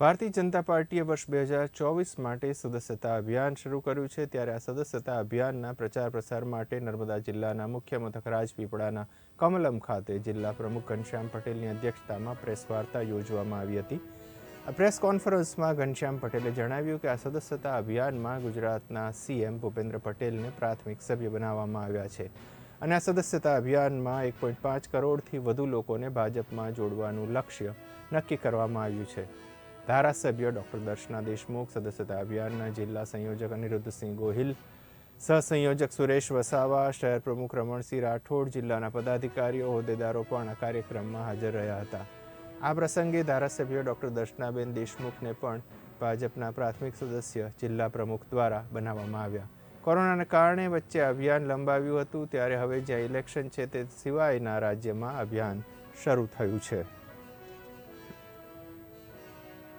ભારતીય જનતા પાર્ટીએ વર્ષ બે હજાર ચોવીસ માટે સદસ્યતા અભિયાન શરૂ કર્યું છે. ત્યારે આ સદસ્યતા અભિયાનના પ્રચાર પ્રસાર માટે નર્મદા જિલ્લાના મુખ્ય મથક રાજપીપળાના કમલમ ખાતે જિલ્લા પ્રમુખ ઘનશ્યામ પટેલની અધ્યક્ષતામાં પ્રેસ વાર્તા યોજવામાં આવી હતી. આ પ્રેસ કોન્ફરન્સમાં ઘનશ્યામ પટેલે જણાવ્યું કે આ સદસ્યતા અભિયાનમાં ગુજરાતના સીએમ ભૂપેન્દ્ર પટેલને પ્રાથમિક સભ્ય બનાવવામાં આવ્યા છે અને આ સદસ્યતા અભિયાનમાં એક પોઈન્ટ પાંચ કરોડથી વધુ લોકોને ભાજપમાં જોડવાનું લક્ષ્ય નક્કી કરવામાં આવ્યું છે. ધારાસભ્ય ડૉક્ટર દર્શના દેશમુખ, સદસ્યતા અભિયાનના જિલ્લા સંયોજક અનિરુદ્ધસિંહ ગોહિલ, સહસંયોજક સુરેશ વસાવા, શહેર પ્રમુખ રમણસિંહ રાઠોડ, જિલ્લાના પદાધિકારીઓ, હોદ્દેદારો પણ આ કાર્યક્રમમાં હાજર રહ્યા હતા. આ પ્રસંગે ધારાસભ્ય ડૉક્ટર દર્શનાબેન દેશમુખને પણ ભાજપના પ્રાથમિક સદસ્ય, જિલ્લા પ્રમુખ દ્વારા બનાવવામાં આવ્યા. કોરોનાના કારણે વચ્ચે અભિયાન લંબાવ્યું હતું, ત્યારે હવે જ્યાં ઇલેક્શન છે તે સિવાયના રાજ્યમાં અભિયાન શરૂ થયું છે.